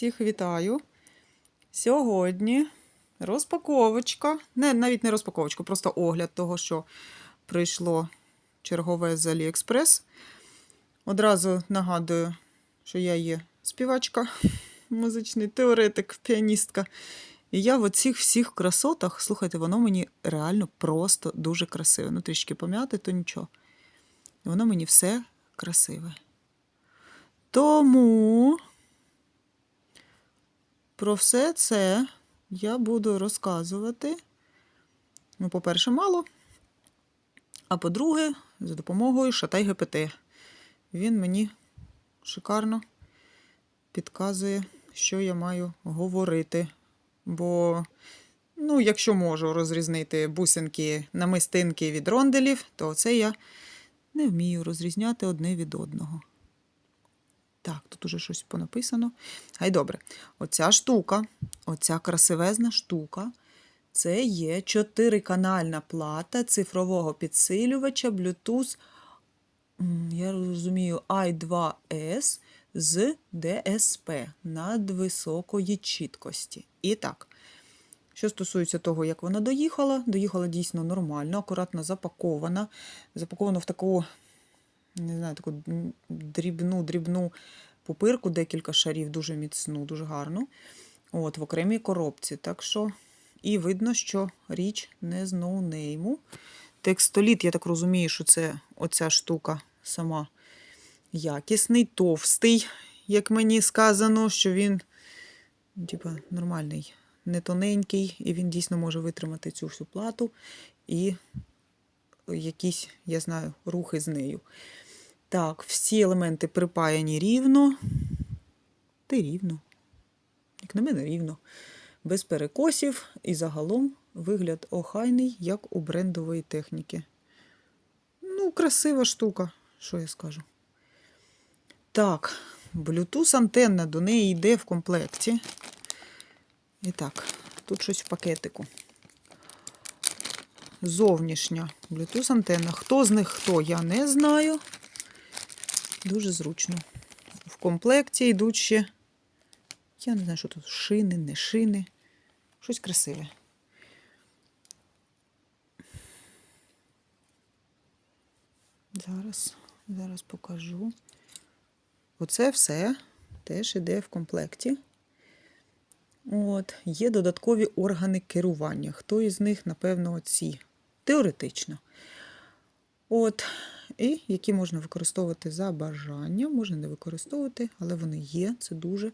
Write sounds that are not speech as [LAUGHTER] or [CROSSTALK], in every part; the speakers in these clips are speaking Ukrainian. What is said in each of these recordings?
Всіх вітаю. Сьогодні розпаковочка. Не, навіть не розпаковочка, просто огляд того, що прийшло чергове з Aliexpress. Одразу нагадую, що я є співачка, музичний теоретик, піаністка. І я в оцих всіх красотах, слухайте, воно мені реально просто дуже красиве. Ну, трішки пом'яти, то нічого. Воно мені все красиве. Тому про все це я буду розказувати. Ну, по-перше, мало. А по-друге, за допомогою Шатай ГПТ. Він мені шикарно підказує, що я маю говорити. Бо, ну, якщо можу розрізнити бусинки намистинки від ронделів, то це я не вмію розрізняти одне від одного. Так, тут уже щось понаписано. Хай добре. Оця штука, оця красивезна штука, це є чотириканальна плата цифрового підсилювача Bluetooth, я розумію, i2S з DSP надвисокої чіткості. І так, що стосується того, як вона доїхала, доїхала дійсно нормально, акуратно запакована. Запакована в таку, не знаю, таку дрібну, дрібну пупирку, декілька шарів, дуже міцну, дуже гарну. От, в окремій коробці. Так що, і видно, що річ не з ноунейму. Текстоліт, я так розумію, що це оця штука сама якісний, товстий, як мені сказано, що він, типа, нормальний, не тоненький, і він дійсно може витримати цю всю плату і якісь, я знаю, рухи з нею. Так, всі елементи припаяні рівно. Та рівно. Як на мене, рівно. Без перекосів і загалом вигляд охайний, як у брендової техніки. Ну, красива штука, що я скажу. Так, Bluetooth антенна до неї йде в комплекті. І так, тут щось в пакетику. Зовнішня Bluetooth антенна. Хто з них хто, я не знаю. Дуже зручно. В комплекті йдуть ще. Я не знаю, що тут шини, не шини. Щось красиве. Зараз, зараз покажу. Оце все теж іде в комплекті. От, є додаткові органи керування. Хто із них, напевно, оці. Теоретично. От, і які можна використовувати за бажанням, можна не використовувати, але вони є, це дуже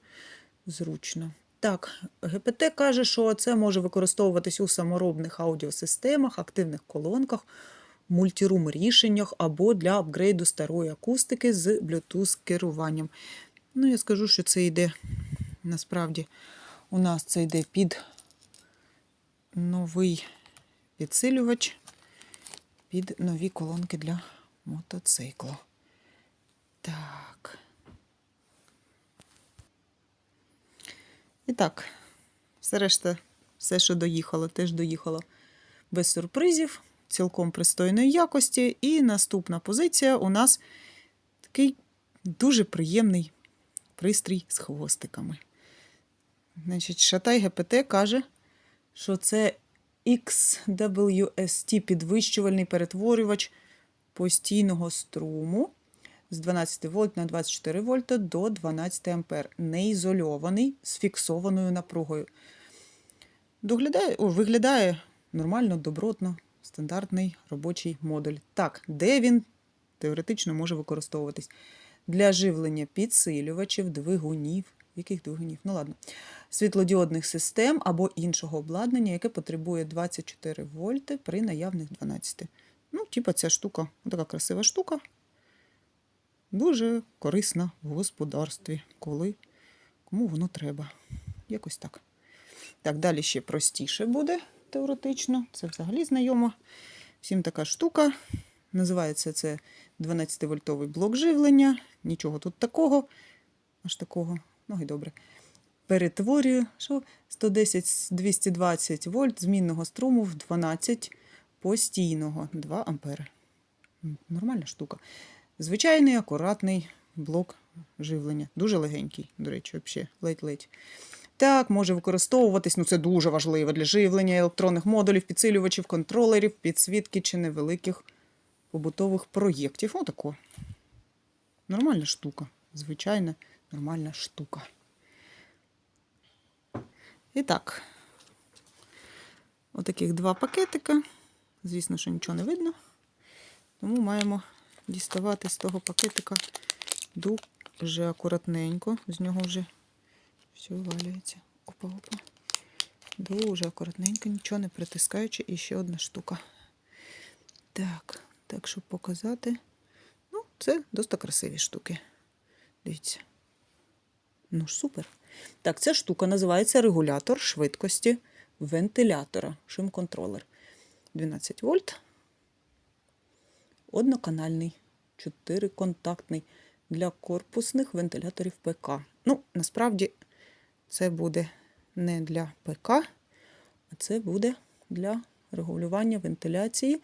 зручно. Так, ГПТ каже, що це може використовуватись у саморобних аудіосистемах, активних колонках, мультірум рішеннях або для апгрейду старої акустики з Bluetooth керуванням. Ну, я скажу, що це йде насправді у нас це йде під новий підсилювач, під нові колонки для мотоциклу. Так. І так, все решта, все, що доїхало, теж доїхало без сюрпризів, цілком пристойної якості. І наступна позиція у нас такий дуже приємний пристрій з хвостиками. Значить, Шатай ГПТ каже, що це XWST підвищувальний перетворювач постійного струму з 12 вольт на 24 вольта до 12 ампер. Не ізольований з фіксованою напругою. Доглядає, о, виглядає нормально, добротно, стандартний робочий модуль. Так, де він теоретично може використовуватись? Для живлення підсилювачів, двигунів. Яких двигунів? Ну ладно. Світлодіодних систем або іншого обладнання, яке потребує 24 вольти при наявних 12. Ну, типа ця штука, така красива штука. Дуже корисна в господарстві, коли кому воно треба. Якось так. Так, далі ще простіше буде теоретично. Це взагалі знайомо. Всім така штука. Називається це 12-вольтовий блок живлення. Нічого тут такого, аж такого. Ну і добре. Перетворюю що 110-220 вольт змінного струму в 12 постійного 2 ампери. Нормальна штука. Звичайний акуратний блок живлення. Дуже легенький, до речі, взагалі, ледь-ледь. Так, може використовуватись, ну це дуже важливо для живлення електронних модулів, підсилювачів, контролерів, підсвітки чи невеликих побутових проєктів. Отако. Нормальна штука. Звичайна нормальна штука. І так, отаких два пакетика. Звісно, що нічого не видно. Тому маємо діставати з того пакетика дуже акуратненько. З нього вже все валюється. Опа, опа. Дуже акуратненько, нічого не притискаючи. І ще одна штука. Так, так, щоб показати. Ну, це досить красиві штуки. Дивіться. Ну ж супер. Так, ця штука називається регулятор швидкості вентилятора, шим-контролер. 12 вольт. Одноканальний, чотириконтактний для корпусних вентиляторів ПК. Ну, насправді, це буде не для ПК, а це буде для регулювання вентиляції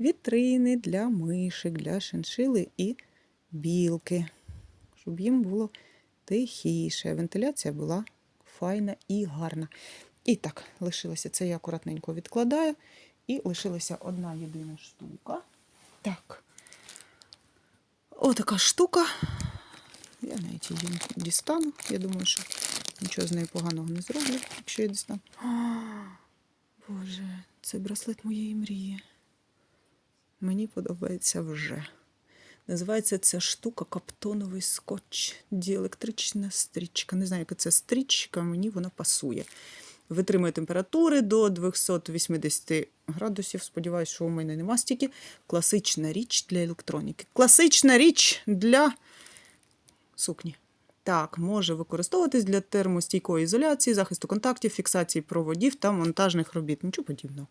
вітрини для мишек, для шиншили і білки, щоб їм було тихіше. Вентиляція була файна і гарна. І так, лишилося це я акуратненько відкладаю. І лишилася одна єдина штука. Так. Отака штука. Я навіть її дістану. Я думаю, що нічого з нею поганого не зроблю, якщо я дістану. А, [GASPS] Боже, це браслет моєї мрії. Мені подобається вже. Називається ця штука каптоновий скотч. Діелектрична стрічка. Не знаю, яка це стрічка, мені вона пасує. Витримує температури до 280 градусів. Сподіваюсь, що у мене нема стільки. Класична річ для електроніки. Класична річ для сукні. Так, може використовуватись для термостійкої ізоляції, захисту контактів, фіксації проводів та монтажних робіт. Нічого подібного.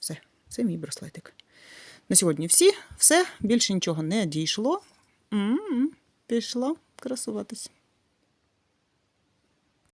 Все, це мій браслетик. На сьогодні всі, все, більше нічого не дійшло. М-м-м, Пішла красуватись.